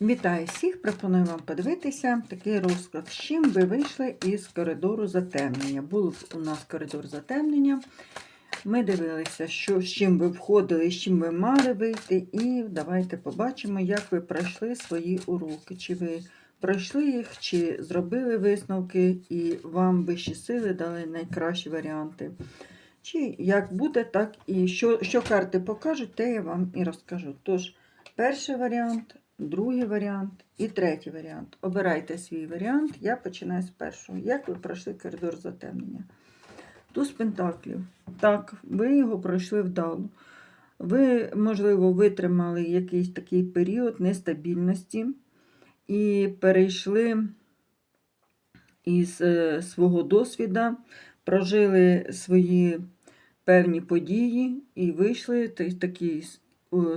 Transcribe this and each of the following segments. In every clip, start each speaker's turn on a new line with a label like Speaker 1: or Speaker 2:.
Speaker 1: Вітаю всіх! Пропоную вам подивитися такий розклад, з чим ви вийшли із коридору затемнення. Був у нас коридор затемнення. Ми дивилися, що, з чим ви входили, з чим ви мали вийти. І давайте побачимо, як ви пройшли свої уроки. Чи ви пройшли їх, чи зробили висновки, і вам вищі сили дали найкращі варіанти. Чи як буде, так і що, що карти покажуть, те я вам і розкажу. Тож, перший варіант другий варіант і третій варіант. Обирайте свій варіант. Я починаю з першого. Як ви пройшли коридор затемнення? Туз Пентаклів. Так, ви його пройшли вдало. Ви, можливо, витримали якийсь такий період нестабільності і перейшли із е, свого досвіду, прожили свої певні події і вийшли такий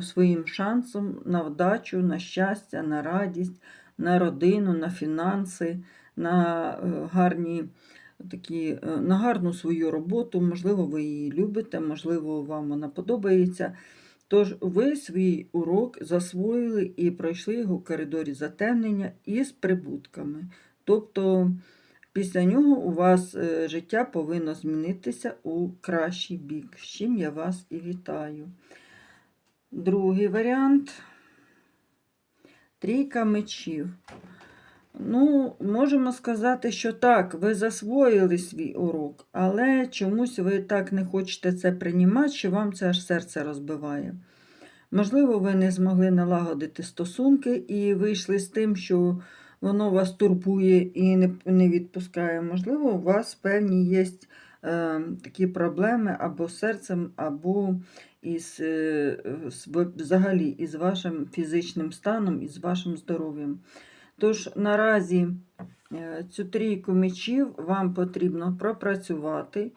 Speaker 1: своїм шансом на вдачу, на щастя, на радість, на родину, на фінанси, на е, гарні такі, е, на гарну свою роботу. Можливо, ви її любите, можливо, вам вона подобається. Тож ви свій урок засвоїли і пройшли його в коридорі затемнення із прибутками. Тобто після нього у вас е, життя повинно змінитися у кращий бік, з чим я вас і вітаю. Другий варіант трійка мечів. Ну, можемо сказати, що так, ви засвоїли свій урок, але чомусь ви так не хочете це приймати, що вам це аж серце розбиває. Можливо, ви не змогли налагодити стосунки і вийшли з тим, що воно вас турбує і не, відпускає. Можливо, у вас певні є такі проблеми або з серцем, або із, е, взагалі із вашим фізичним станом, із вашим здоров'ям. Тож наразі е, цю трійку мечів вам потрібно пропрацювати,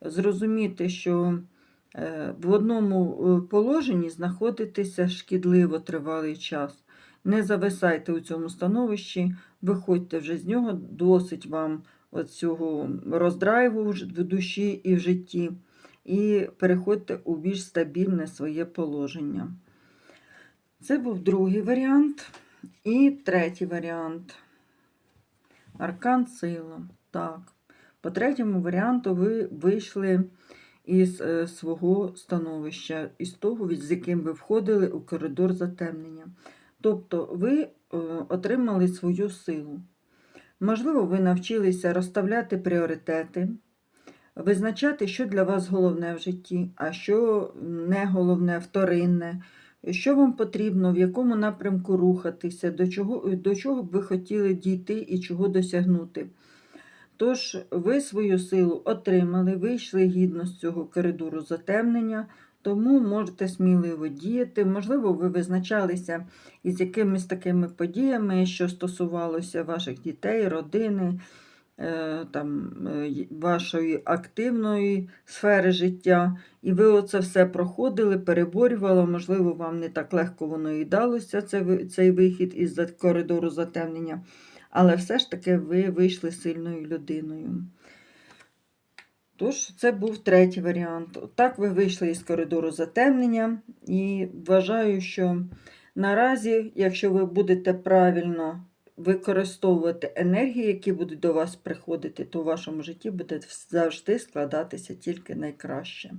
Speaker 1: зрозуміти, що е, в одному е, положенні знаходитеся шкідливо тривалий час. Не зависайте у цьому становищі, виходьте вже з нього, досить вам цього роздрайву в душі і в житті, і переходьте у більш стабільне своє положення. Це був другий варіант. І третій варіант. Аркан сила. Так. По третьому варіанту ви вийшли із е, свого становища, із того, з яким ви входили у коридор затемнення. Тобто ви е, отримали свою силу. Можливо, ви навчилися розставляти пріоритети, визначати, що для вас головне в житті, а що не головне, вторинне, що вам потрібно, в якому напрямку рухатися, до чого, до чого б ви хотіли дійти і чого досягнути. Тож ви свою силу отримали, вийшли гідно з цього коридору затемнення, тому можете сміливо діяти. Можливо, ви визначалися із якимись такими подіями, що стосувалося ваших дітей, родини, е, там, е, вашої активної сфери життя. І ви оце все проходили, переборювали, можливо, вам не так легко воно і далося, цей вихід із коридору затемнення. Але все ж таки ви вийшли сильною людиною. Тож, це був третій варіант. Так ви вийшли із коридору затемнення, і вважаю, що наразі, якщо ви будете правильно використовувати енергії, які будуть до вас приходити, то в вашому житті буде завжди складатися тільки найкраще.